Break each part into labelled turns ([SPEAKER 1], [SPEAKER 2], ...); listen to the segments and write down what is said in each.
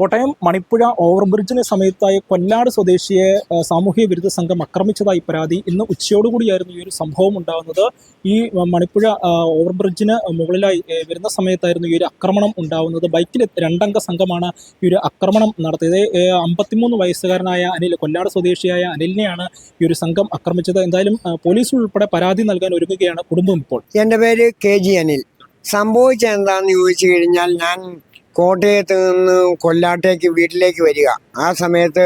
[SPEAKER 1] കോട്ടയം മണിപ്പുഴ ഓവർബ്രിഡ്ജിന് സമയത്തായ കൊല്ലാട് സ്വദേശിയെ സാമൂഹ്യ വിരുദ്ധ സംഘം ആക്രമിച്ചതായി പരാതി. ഇന്ന് ഉച്ചയോടുകൂടിയായിരുന്നു ഈ ഒരു സംഭവം ഉണ്ടാകുന്നത്. ഈ മണിപ്പുഴ ഓവർബ്രിഡ്ജിന് മുകളിലായി വരുന്ന സമയത്തായിരുന്നു ഈ ഒരു ആക്രമണം ഉണ്ടാകുന്നത്. ബൈക്കിൽ രണ്ടംഗ സംഘമാണ് ഈ ഒരു ആക്രമണം നടത്തിയത്. അമ്പത്തിമൂന്ന് വയസ്സുകാരനായ അനിൽ കൊല്ലാട് സ്വദേശിയായ അനിലിനെയാണ് ഈ ഒരു സംഘം ആക്രമിച്ചത്. എന്തായാലും പോലീസ് ഉൾപ്പെടെ പരാതി നൽകാൻ ഒരുങ്ങുകയാണ് കുടുംബം ഇപ്പോൾ.
[SPEAKER 2] എന്റെ പേര് കെ ജി അനിൽ. സംഭവിച്ച എന്താണെന്ന് ചോദിച്ചു കഴിഞ്ഞാൽ ഞാൻ കോട്ടയത്ത് നിന്ന് കൊല്ലാട്ടേക്ക് വീട്ടിലേക്ക് വരിക. ആ സമയത്ത്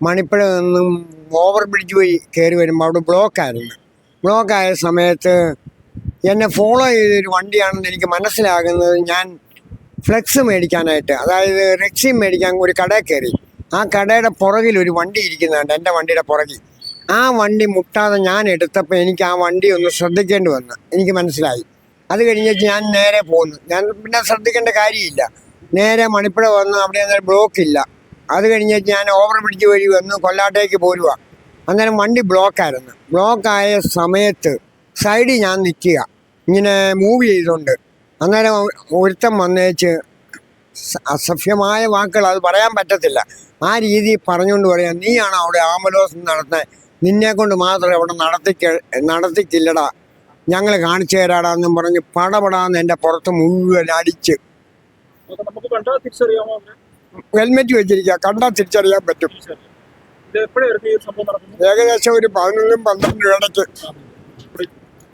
[SPEAKER 2] മണിപ്പുഴ നിന്നും ഓവർ ബ്രിഡ്ജ് വഴി കയറി വരുമ്പോൾ അവിടെ ബ്ലോക്കായിരുന്നു ബ്ലോക്കായ സമയത്ത് എന്നെ ഫോളോ ചെയ്തൊരു വണ്ടിയാണെന്ന് എനിക്ക് മനസ്സിലാകുന്നത് ഞാൻ ഫ്ലെക്സ് മേടിക്കാനായിട്ട് അതായത് റെക്സി മേടിക്കാൻ ഒരു കടയിൽ കയറി ആ കടയുടെ പുറകിൽ ഒരു വണ്ടി ഇരിക്കുന്നുണ്ട് എന്റെ വണ്ടിയുടെ പുറകിൽ. ആ വണ്ടി മുട്ടാതെ ഞാൻ എടുത്തപ്പോൾ എനിക്ക് ആ വണ്ടി ഒന്ന് ശ്രദ്ധിക്കേണ്ടി വന്നു. എനിക്ക് മനസ്സിലായി. അത് കഴിഞ്ഞിട്ട് ഞാൻ നേരെ പോന്നു. ഞാൻ പിന്നെ ശ്രദ്ധിക്കേണ്ട കാര്യമില്ല. നേരെ മണിപ്പുഴ വന്ന് അവിടെ അന്നേരം ബ്ലോക്ക് ഇല്ല. അത് കഴിഞ്ഞിട്ട് ഞാൻ ഓവർ ബ്രിഡ്ജ് വഴി വന്ന് കൊല്ലാട്ടേക്ക് പോരുക അന്നേരം വണ്ടി ബ്ലോക്കായിരുന്നു ബ്ലോക്കായ സമയത്ത് സൈഡിൽ ഞാൻ നിൽക്കുക. ഇങ്ങനെ മൂവ് ചെയ്തുകൊണ്ട്. അന്നേരം ഒരുത്തം വന്നേച്ച് അസഭ്യമായ വാക്കുകൾ അത് പറയാൻ പറ്റത്തില്ല. ആ രീതി പറഞ്ഞുകൊണ്ട് പറയാം നീയാണ് അവിടെ ആമലോസം നടത്തുന്നത് നിന്നെ കൊണ്ട് മാത്രം അവിടെ നടത്തിക്ക നടത്തിക്കില്ലടാ. ഞങ്ങൾ കാണിച്ചു തരാടാന്നും പറഞ്ഞ് പടപടാന്ന് എന്റെ പുറത്ത് മുഴുവൻ അടിച്ച്
[SPEAKER 1] നമുക്ക് കണ്ടാൽ തിരിച്ചറിയാമോ
[SPEAKER 2] ഹെൽമെറ്റ് വെച്ചിരിക്കുക കണ്ടാൽ തിരിച്ചറിയാൻ പറ്റും.
[SPEAKER 1] ഇത് എപ്പോഴായിരുന്നു ഈ സംഭവം നടക്കുന്നത്?
[SPEAKER 2] ഏകദേശം ഒരു പതിനൊന്നും പന്ത്രണ്ടും ഇടയ്ക്ക്.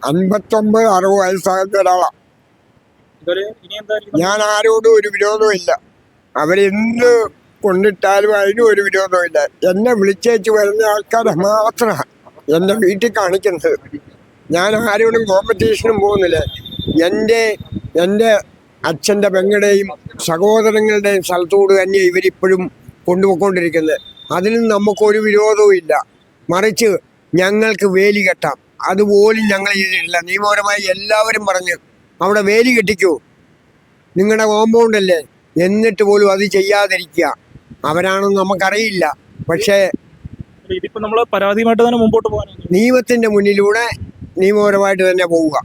[SPEAKER 2] അൻപത്തൊമ്പത് അറുപത് വയസ്സാകുന്ന ഒരാളാണ്
[SPEAKER 1] ഇതുവരെ ഇനി എന്തായാലും
[SPEAKER 2] ഞാൻ ആരോടും ഒരു വിരോധവും ഇല്ല. അവരെന്ത് കൊണ്ടിട്ടാലും അതിനും ഒരു വിരോധവും ഇല്ല. എന്നെ വിളിച്ചേച്ച് വരുന്ന ആൾക്കാരെ മാത്രമാണ് എന്റെ വീട്ടിൽ കാണിക്കുന്നത്. ഞാൻ ആരോടും കോമ്പറ്റീഷനും പോകുന്നില്ല. എന്റെ എന്റെ അച്ഛന്റെ പെങ്ങളുടെയും സഹോദരങ്ങളുടെയും സ്ഥലത്തോട് തന്നെ ഇവരിപ്പോഴും കൊണ്ടുപോയിക്കൊണ്ടിരിക്കുന്നത്. അതിനും നമുക്കൊരു വിരോധവും ഇല്ല. മറിച്ച് ഞങ്ങൾക്ക് വേലി കെട്ടാം. അതുപോലും ഞങ്ങൾ ചെയ്തിട്ടില്ല. നിയമപരമായി എല്ലാവരും പറഞ്ഞു അവിടെ വേലി കെട്ടിക്കൂ. നിങ്ങളുടെ കോമ്പൗണ്ട് അല്ലേ? എന്നിട്ട് പോലും അത് ചെയ്യാതിരിക്കുക. അവരാണെന്ന് നമുക്കറിയില്ല. പക്ഷേ
[SPEAKER 1] ഇതിപ്പോ നമ്മൾ പരാതിയുമായിട്ട് തന്നെ മുമ്പോട്ട് പോകാൻ
[SPEAKER 2] നിയമത്തിന്റെ മുന്നിലൂടെ നിയമപരമായിട്ട് തന്നെ പോവുക.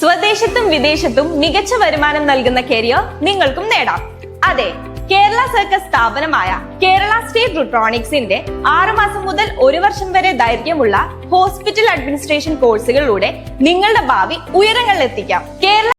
[SPEAKER 3] സ്വദേശത്തും വിദേശത്തും മികച്ച വരുമാനം നൽകുന്ന കരിയർ നിങ്ങൾക്കും നേടാം. അതെ കേരള സർക്കസ് സ്ഥാപനമായ കേരള സ്റ്റേറ്റ് റുട്രോണിക്സിന്റെ ആറുമാസം മുതൽ ഒരു വർഷം വരെ ദൈർഘ്യമുള്ള ഹോസ്പിറ്റൽ അഡ്മിനിസ്ട്രേഷൻ കോഴ്സുകളിലൂടെ നിങ്ങളുടെ ഭാവി ഉയരങ്ങളിലെത്തിക്കാം. കേരള